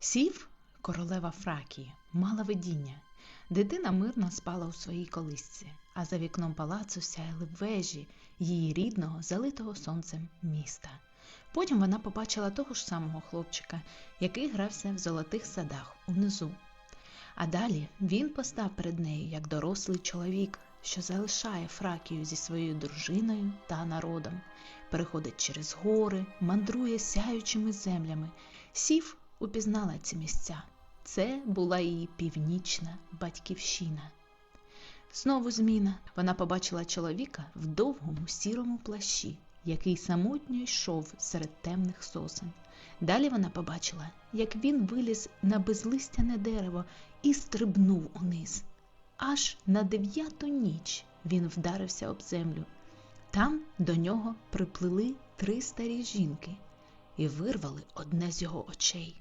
Сів, королева Фракії, мала видіння. Дитина мирно спала у своїй колисці, а за вікном палацу сяяли вежі її рідного, залитого сонцем міста. Потім вона побачила того ж самого хлопчика, який грався в золотих садах унизу. А далі він постав перед нею як дорослий чоловік, що залишає Фракію зі своєю дружиною та народом, переходить через гори, мандрує сяючими землями. Сів упізнала ці місця. Це була її північна батьківщина. Знову зміна. Вона побачила чоловіка в довгому сірому плащі, який самотньо йшов серед темних сосен. Далі вона побачила, як він виліз на безлистяне дерево і стрибнув униз. Аж на дев'яту ніч він вдарився об землю. Там до нього приплили три старі жінки і вирвали одне з його очей.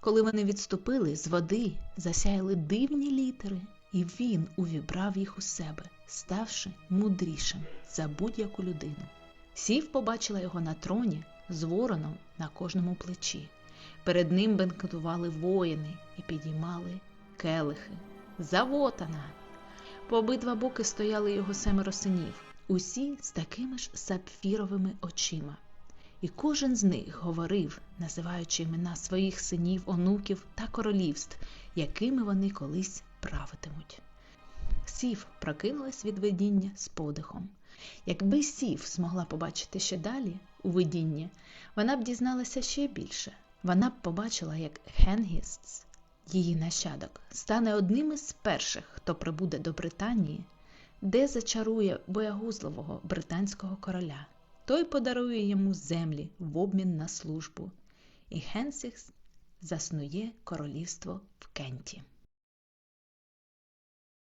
Коли вони відступили з води, засяяли дивні літери, і він увібрав їх у себе, ставши мудрішим за будь-яку людину. Сів побачила його на троні з вороном на кожному плечі. Перед ним бенкетували воїни і підіймали келихи. Завотана! По обидва боки стояли його семеро синів, усі з такими ж сапфіровими очима. І кожен з них говорив, називаючи імена своїх синів, онуків та королівств, якими вони колись правитимуть. Сів прокинулась від видіння з подихом. Якби сів змогла побачити ще далі у видінні, вона б дізналася ще більше. Вона б побачила, як Генгіст, її нащадок, стане одним із перших, хто прибуде до Британії, де зачарує боягузливого британського короля. Той подарує йому землі в обмін на службу, і Генсіс заснує королівство в Кенті.